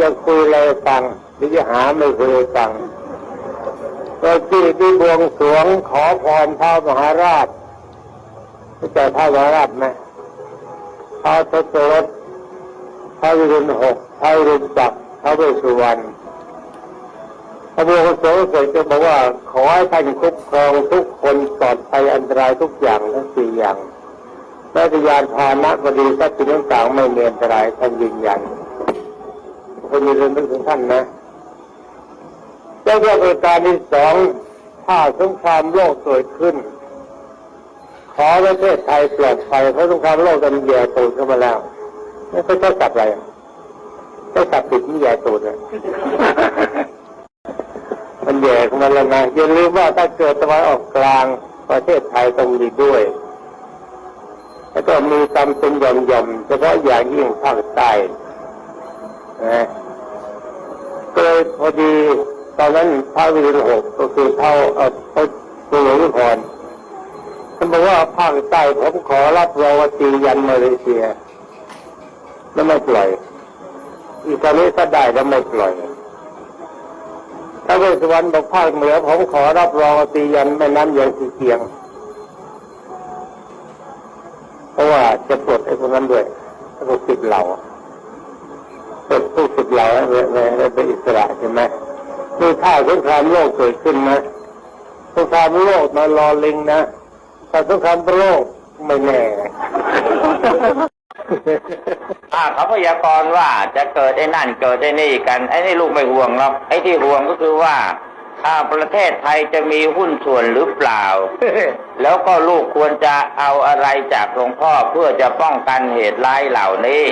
จะคุยอะไรฟังหรือจะหาไม่คุยฟังก็ที่ที่บวงสรวงขอพรท้าวมหาราชรู้จักท้าวมหาราชไหมท้าวทศรถท้าววิรุณหกท้าววิรุณจักรท้าวเวสสุวรรณพระบวงสรวงเสร็จจะบอกว่า ขอให้ท่านคุ้มครองทุกคนปลอดภัยอันตรายทุกอย่างทั้งสี่อย่างแม้จะยานพานะบดีทรัพย์สินต่างๆไม่มีอันตรายท่านยืนยัน คนมีเรื่องนึกถึงท่านนะแล้วก็ประการที่สองถ้าสงครามโลกเกิดขึ้น ขอประเทศไทยปลอดภัยเพราะสงครามโลกมันแย่ตูดเข้ามาแล้วนี่เขาจะจับอะไรอะจะจับปิดนี่แย่ตูดเลยมันแย่ข้ามาแล้วนะอย่าลืมว่าถ้าเกิดตะวันออกกลางประเทศไทยต้องมีด้วย แล้วก็มีตำเป็นหย่อมๆเฉพาะอย่างยิ่งภาคใต้นะ เลยพอดีตอนนั้นพระวิรุหกก็คือเท่าเออพระกุหลวงพรท่านบอกว่าภาคใต้ผมขอรับรองว่าตียันมาเลเซียแล้วไม่ปล่อยอีกตอนนี้ถ้าได้แล้วไม่ปล่อยถ้าเวสสุวรรณบอกภาคเหนือผมขอรับรองว่าตียันแม่น้ำยังสีเกียง เพราะว่าจะปลดไอ้พวกนั้นด้วยแล้วก็ปิดเรา เป็นผู้ฝึกเราให้เป็นอิสระใช่ไหมนี่ถ้าสงครามโลกเกิดขึ้นนะสงครามโลกมารอลิงนะถ้าสงครามโลกไม่แน่อ่าเขาพยากรณ์ว่าจะเกิดไอ้นั่นเกิดไอ้นี่กันไอ้นี่ลูกไม่ห่วงหรอกไอ้ที่ห่วงก็คือว่า อ่าประเทศไทยจะมีหุ้นส่วนหรือเปล่า แล้วก็ลูกควรจะเอาอะไรจากหลวงพ่อเพื่อจะป้องกันเหตุร้ายเหล่านี้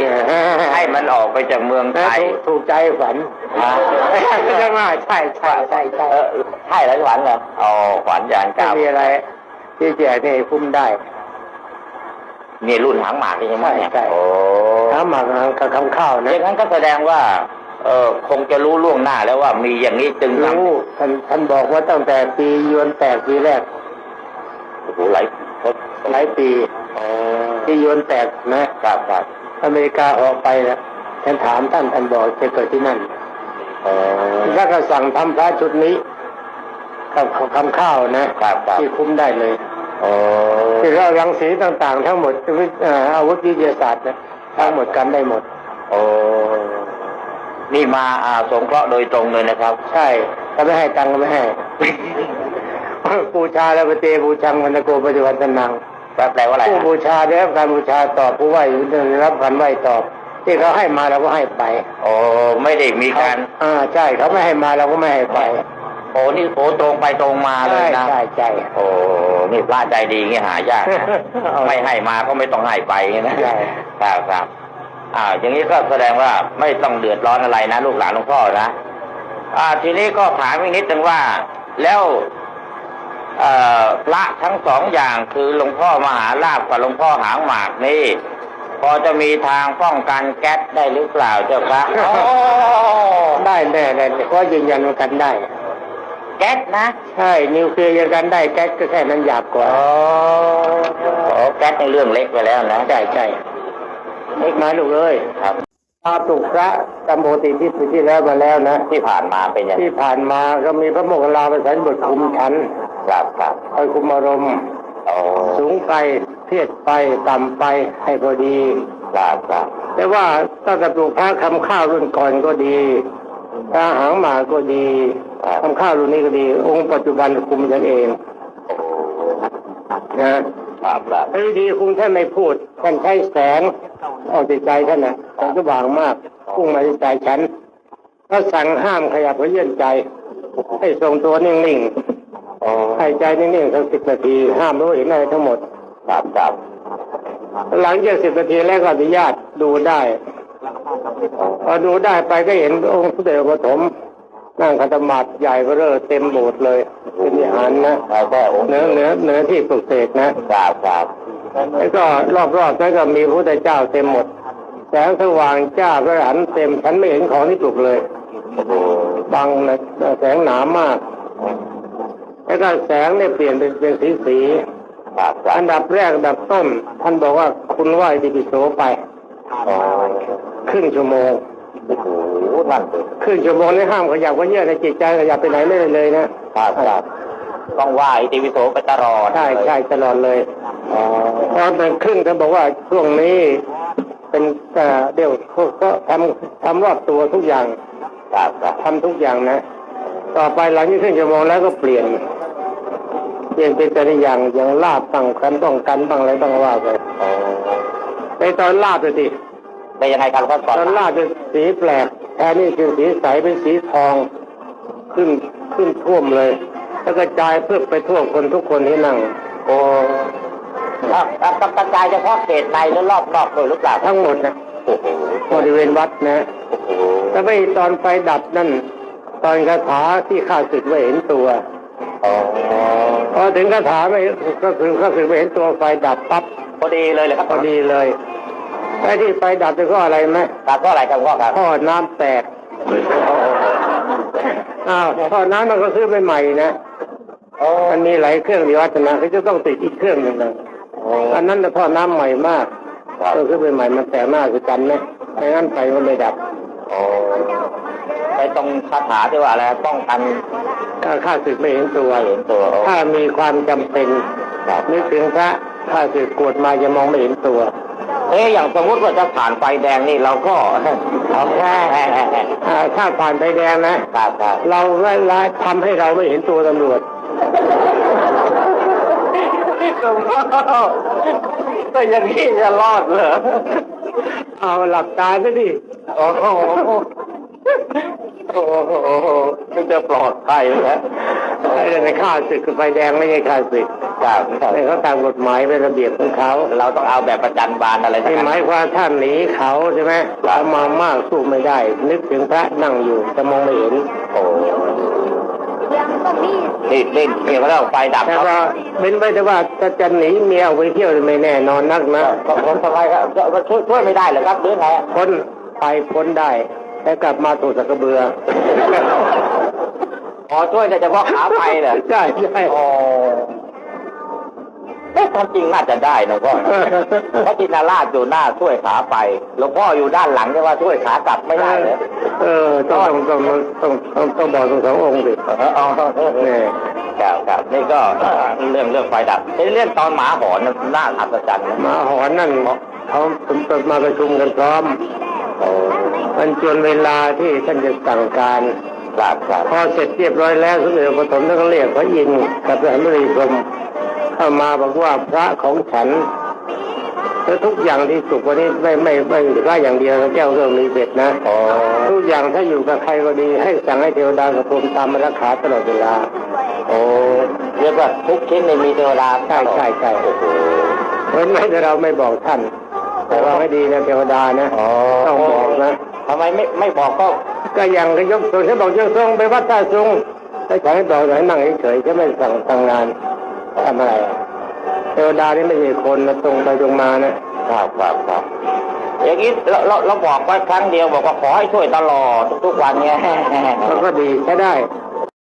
ให้มันออกไปจากเมืองไทย ถูกใจฝันอ่าไม่ใช่ว่าใช่ใช่ใช่ใช่เออใช่แล้วขวัญเหรออ๋อขวัญยานไม่เก้ามีอะไร ที่แจกนี่คุ้มได้นี่รุ่นหางหมากใช่ไหมเนี่ยใช่ใช่โอ้ถ้าหมักกับคำข้าวอนะย่างนั้นก็แสดงว่า เออคงจะรู้ล่วงหน้าแล้วว่ามีอย่างนี้จึงทำรู้ท่านท่านบอกว่าตั้งแต่ปียวนแตกปีแรกโอ้โหหลายทศหลายปีที่ยวนแตกนะครับครับอเมริกาออกไปแล้วฉันถามท่านท่านบอกจะเกิดที่นั่นเออถ้าก็สั่งทำพระชุดนี้กับคำข้าวนะ ครับครับที่คุ้มได้เลยโอ้ที่เรารังสีต่างๆ ทั้งหมดวิเอ่ออาวุธวิทยาศาสตร์นะทั้งหมดกันได้หมด โอ้ นี่มาอาสงเคราะห์โดยตรงเลยนะครับ ใช่ถ้าไม่ให้ตังค์ก็ไม่ให้ บูชาแล้วปเตบูชังวันตะโกปฏิวัตินังแปลว่าอะไรผู้นะบูชาได้รับการบูชาตอบผู้ไหวได้รับการไหวตอบ ที่เขาให้มาเราก็ให้ไปโอ้ไม่ได้มีการอ่าใช่เขาไม่ให้มาเราก็ไม่ให้ไปโอ้นี่โอ้ตรงไปตรงมาเลยใช่นะใช่ใช่โอ้นี่พระใจดีเงี้ยหายากนะเอาไม่ให้มาก็ไม่ต้องให้ไปเงี้ยนะใช่ครับครับ อ่า อย่างนี้ก็แสดงว่าไม่ต้องเดือดร้อนอะไรนะลูกหลานหลวงพ่อนะอ่า ทีนี้ก็ถามอีกนิดนึงว่า แล้วเอ่อพระทั้งสองอย่างคือหลวงพ่อมหาลาภกับหลวงพ่อหางหมากนี่พอจะมีทางป้องกันแก๊สได้หรือเปล่าเจ้าคะโอ้ได้แน่เลยเพราะยืนยันว่ากันได้ แก๊สนะ ใช่นิวเคลียร์ยังกันได้แก๊สก็แค่นั้นหยาบกว่าโอ้โอ้แก๊สในเรื่องเล็กไปแล้วนะใช่ใช่ เล็กน้อยลูกเอ้ยครับพาปลุกพระตำโพติที่ปีที่แล้วมาแล้วนะ ที่ผ่านมาเป็นอย่างที่ผ่านมาก็มีพระโมคคัลลาประสานบทคุมชั้นครับครับคอยคุมอารมณ์โอ้สูงไปเพียดไปต่ำไปให้พอดีครับครับแต่ว่าตั้งแต่ปลูกพระคำข้าวรุ่นก่อนก็ดีพระหางหมาก็ดีคำข้าวรุ่นนี้ก็ดี องค์ปัจจุบันคุมฉันเองนะครับครับไอ้วิธีคุมท่านไม่พูดท่านใช้แสง ออกจากใจท่านนะแสงสว่างมากพุ่งมาที่ใจฉันก็สั่งห้ามขยับเขยื่นใจ ให้ทรงตัวนิ่งๆให้ใจนิ่งๆสักสิบนาที ห้ามรู้เห็นอะไรทั้งหมดครับครับหลังจากสิบนาทีแล้วก็อนุญาตดูได้พอดูได้ไปก็เห็นองค์สมเด็จพระปฐมนั่งคันธมาศใหญ่ก็เร่อเต็มโบสถ์เลยเป็นวิหารนะแล้วก็องค์เหนือเหนือเหนือที่ปลุกเสกนะครับครับ แล้วก็รอบๆนั้นก็มีพระพุทธเจ้าเต็มหมด แสงสว่างจ้าพระหันเต็มฉันไม่เห็นของที่ปลุกเลยโอ้โหบังนะแสงหนามาก แล้วก็แสงเนี่ยเปลี่ยนเป็นเป็นสีสีครับครัอับนดับแรกอันดับต้น ท่านบอกว่าคุณไหวดิปิโสไปโอ้ครึ่งชั่วโมงโหนั่นสิครึ่งชั่วโมงนี้ห้ามขยับก็เยอะในจิตใจขยับไปไหนไม่ได้เลยนะครับครับต้องว่าอิติวิโสไปตลอด ใช่ใช่ตลอดเลยอ๋อ พอเป็นครึ่งท่านบอกว่าช่วงนี้ เป็นเอ่อเดี๋ยวเขาก็ทำทำรอบตัวทุกอย่างครับครับทำทุกอย่างนะ ต่อไปหลังจากครึ่งชั่วโมงแล้วก็เปลี่ยน เปลี่ยนเป็นแต่ละอย่างอย่างลาบบ้างคันป้องกันบ้างอะไรบ้างว่าไปอ๋อในตอนลาบเลยสิเป็นยังไงครับพ่อสอนตอนลาดเป็นสีแปลกแทนนี่คือสีใสเป็นสีทองขึ้นขึ้นท่วมเลย แล้วก็จายเพื่อไปทั่วคนทุกคนที่นั่งโอ้ ครับครับกระจายเฉพาะเขตในหรือรอบนอกด้วยหรือเปล่าทั้งหมดนะโอ้โหบริเวณวัดนะโอ้โหแล้วไม่ตอนไฟดับนั่น ตอนคาถาที่ข้าศึกไม่เห็นตัวอ๋อพอถึงคาถาไม่ก็คือข้าศึกไม่เห็นตัวไฟดับปั๊บพอดีเลยเลยครับพอดีเลยไอ้ที่ไฟดับเป็นเพราะอะไรไหมครับก็อะไรครับพ่อครับท่อน้ำแตกอ้าวท่อน้ำมันก็ซื้อใหม่ๆนะโอ้มันมีหลายเครื่องวิวัฒนาเขาจะต้องติดอีกเครื่องหนึ่งนะ อันนั้นน่ะท่อน้ำใหม่มากก็คือเป็นใหม่มันแต่หน้าคือกันนะไม่งั้นไฟมันไม่ดับโอ้ไปตรงคาถาที่ว่าอะไรป้องกันถ้าข้าศึกไม่เห็นตัวเห็นตัว ถ้ามีความจำเป็นนึกถึงพระข้าศึกกวดมาจะมองไม่เห็นตัวเอ๊ะอย่างสมมติว่าจะผ่านไฟแดงนี่เราก็เอาแค่อ่าถ้าผ่านไฟแดงนะครับครับเราไล่ไล่ทำให้เราไม่เห็นตัวตำรวจ ก็อย่างนี้จะรอดเหรอ เอาหลับตาซะดิ โอ้โห โอ้โหมันจะปลอดภัยแล้วไอ้ในข้าศึกคือไฟแดงไม่ใช่ข้าศึกครับครับในเขาตามกฎหมายเป็นระเบียบของเขาเราต้องเอาแบบประจันบานอะไรสักนี่อย่าหงมายความท่านหนีเขาใช่ไหมเขามามากสู้ไม่ได้ นึกถึงพระนั่งอยู่จะมองไม่เห็นโอ้ นี่นี่นี่เขาเรียกว่าไฟดับแต่เขาว่าเป็นไปแต่ว่าจะจะหนีเมียออกไปเที่ยวไม่แน่นอนนักนะก็ผมทำไมครับก็ช่วยช่วยไม่ได้เหรอครับหรือไงพ้นไปพ้นได้แต่กลับมาถูกสักกระเบืออ๋อช่วยแต่เฉพาะขาไปเหรอใช่ใช่อ๋อเอ๊ะ ความจริงน่าจะได้นะพ่อนะเพราะจินาราชอยู่หน้าช่วยขาไปหลวงพ่ออยู่ด้านหลังจะว่าช่วยขากลับไม่ได้เลยเออต้องต้องต้องต้องต้องบอกทั้งสององค์สิเอออ๋อนี่ครับครับนี่ก็เรื่องเรื่องไฟดับในเรื่องตอนหมาหอนน่ะน่าอัศจรรย์นะหมาหอนนั่นเขามาประชุมกันพร้อมโอ้มันจนเวลาที่ท่านจะสั่งการครับครับพอเสร็จเรียบร้อยแล้วสมเด็จพระปฐมท่านก็เรียกพระอินทร์กับพระอนุรีพรหม เข้ามาบอกว่าพระของฉันแล้วทุกอย่างที่สุกวันนี้ไม่ไม่ไม่พระอย่างเดียวนะแก้วเรื่องมีเสร็จนะอ๋อทุกอย่างถ้าอยู่กับใครก็ดี ให้สั่งให้เทวดากับพรหมตามมารักษาตลอดเวลา โอ้เรียกว่าทุกชิ้นในมีเทวดาใช่ใช่ใช่โอ้โหเพราะไม่แต่เราไม่บอกท่าน แต่ว่าไม่ดีนะเทวดานะอ๋อต้องบอกนะทำไมไม่ไม่บอกก็ก็ยังก็ยกตัวฉันบอกยกทรงไปวัดท่าทรงแต่ฉันให้บอกให้นั่งเฉยๆฉันไม่สั่งทำงาน ทำอะไรอะเทวดานี่ไม่ใช่คนนะตรงไปตรงมานะครับครับครับอย่างนี้เราเราเราบอกไว้ครั้งเดียวบอกว่าขอให้ช่วยตลอดทุกๆวันเงี้ย มันก็ดีใช้ได้